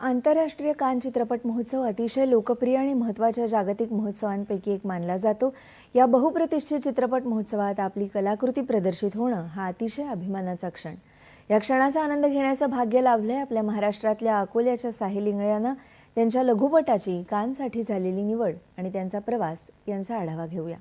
आंतरराष्ट्रीय कान चित्रपट महोत्सव अतिशय लोकप्रिय आणि महत्त्वाच्या जागतिक महोत्सवांपैकी एक मानला जातो. या बहुप्रतिष्ठित चित्रपट महोत्सवात आपली कलाकृती प्रदर्शित होणं हा अतिशय अभिमानाचा क्षण. या क्षणाचा आनंद घेण्याचं भाग्य लाभलंय आपल्या महाराष्ट्रातल्या अकोल्याच्या साहिल इंगळ्यानं त्यांच्या लघुपटाची कानसाठी झालेली निवड आणि त्यांचा प्रवास यांचा आढावा घेऊया.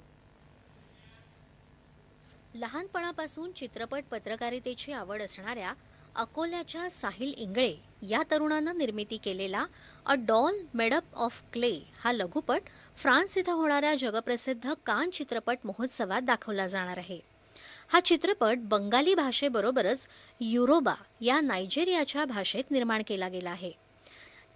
लहानपणापासून चित्रपट पत्रकारितेची आवड असणाऱ्या अकोल्याच्या साहिल इंगळे या तरुणानं निर्मिती केलेला a doll made up of clay हा लघुपट फ्रान्स इथं होणाऱ्या जगप्रसिद्ध कान चित्रपट महोत्सवात दाखवला जाणार आहे. हा चित्रपट बंगाली भाषेबरोबरच युरोबा या नायजेरियाच्या भाषेत निर्माण केला गेला आहे.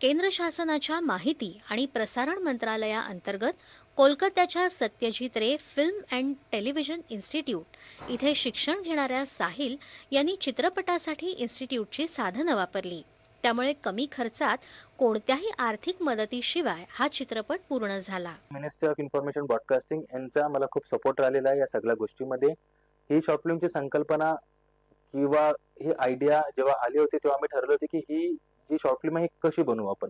केंद्र शासनाच्या माहिती आणि प्रसारण मंत्रालयाअंतर्गत कोलकात्याच्या Satyajit Ray film and television institute इथे शिक्षण घेणाऱ्या साहिल यांनी चित्रपटासाठी इन्स्टिट्यूटची साधनं वापरली. त्यामुळे कमी खर्चात कोणत्याही आर्थिक मदतीशिवाय हा चित्रपट पूर्ण झाला. मिनिस्ट्री ऑफ इन्फॉर्मेशन ब्रॉडकास्टिंग यांचा मला खूप सपोर्ट राहिलेला आहे या सगळ्या गोष्टीमध्ये. ही शॉर्ट फिल्मची संकल्पना किंवा ही आयडिया जेव्हा आली होती तेव्हा आम्ही ठरलो होते की ही जी शॉर्ट फिल्म आहे कशी बनवू आपण?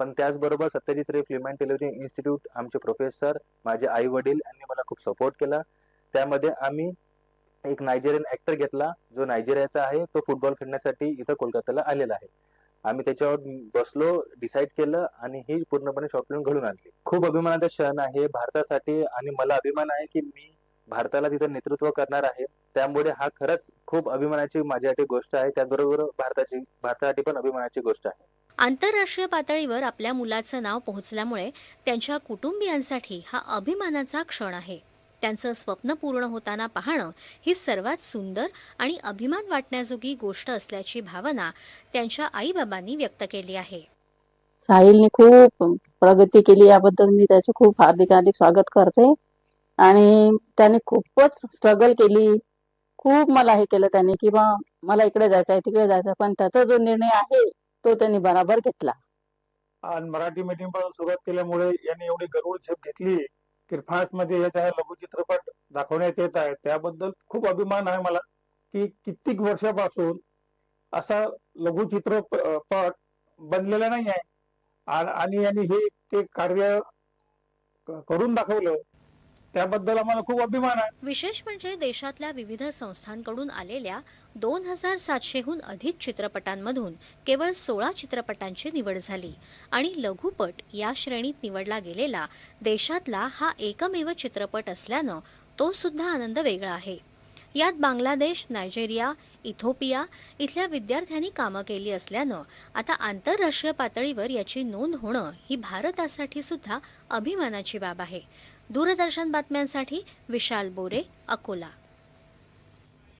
पण त्याचबरोबर Satyajit Ray film and television institute आमचे प्रोफेसर माझे आई वडील यांनी मला खूप सपोर्ट केला. त्यामध्ये आम्ही एक नायजेरियन ऍक्टर घेतला जो नायजेरियाचा आहे तो फुटबॉल खेळण्यासाठी इथं कोलकात्याला आलेला आहे. आम्ही त्याच्यावर बसलो डिसाईड केलं आणि ही पूर्णपणे शॉर्ट फिल्म घडून आणली. खूप अभिमानाचा क्षण आहे भारतासाठी आणि मला अभिमान आहे की मी भारताला तिथं नेतृत्व करणार आहे. त्यामुळे हा खरंच खूप अभिमानाची माझ्यासाठी गोष्ट आहे. त्याचबरोबर भारताची भारतासाठी पण अभिमानाची गोष्ट आहे. आंतरराष्ट्रीय पातळीवर आपल्या मुलाचं नाव पोहोचल्यामुळे त्यांच्या कुटुंबियांसाठी हा अभिमानाचा क्षण आहे. त्यांचं स्वप्न पूर्ण होताना पाहणं ही सर्वात सुंदर आणि अभिमान वाटण्याजोगी गोष्ट असल्याची भावना त्यांच्या आईबाबांनी व्यक्त केली आहे. साहिलने खूप प्रगती केली याबद्दल मी त्याचे खूप हार्दिक हार्दिक स्वागत करते. आणि त्याने खूपच स्ट्रगल केली. खूप मला हे केलं त्याने की बा मला इकडे जायचं आहे तिकडे जायचं पण त्याचा जो निर्णय आहे तो त्यांनी बराबर घेतला. आणि मराठी मीडियमपासून सुरुवात केल्यामुळे यांनी एवढी गरुड झेप घेतली की मध्ये येत आहे लघुचित्रपट दाखवण्यात येत आहे त्याबद्दल खूप अभिमान आहे मला की कित्येक वर्षापासून असा लघुचित्रपट बनलेला नाही आहे. आणि यांनी हे ते कार्य करून दाखवलं. त्याबद्दल आम्हाला खूप अभिमान आहे. विशेष म्हणजे देशातल्या विविध संस्थांकडून आलेल्या दोन हजार सातशेहून अधिक चित्रपटांमधून केवळ सोळा चित्रपटांची निवड झाली आणि लघुपट या श्रेणीत निवडला गेलेला देशातला हा एकमेव चित्रपट असल्यानं तो सुद्धा आनंद वेगळा आहे. यात बांगलादेश नायजेरिया इथोपिया इथल्या विद्यार्थ्यांनी कामं केली असल्यानं आता आंतरराष्ट्रीय पातळीवर याची नोंद होणं ही भारतासाठी सुद्धा अभिमानाची बाब आहे. दूरदर्शन बातम्यांसाठी विशाल बोरे अकोला.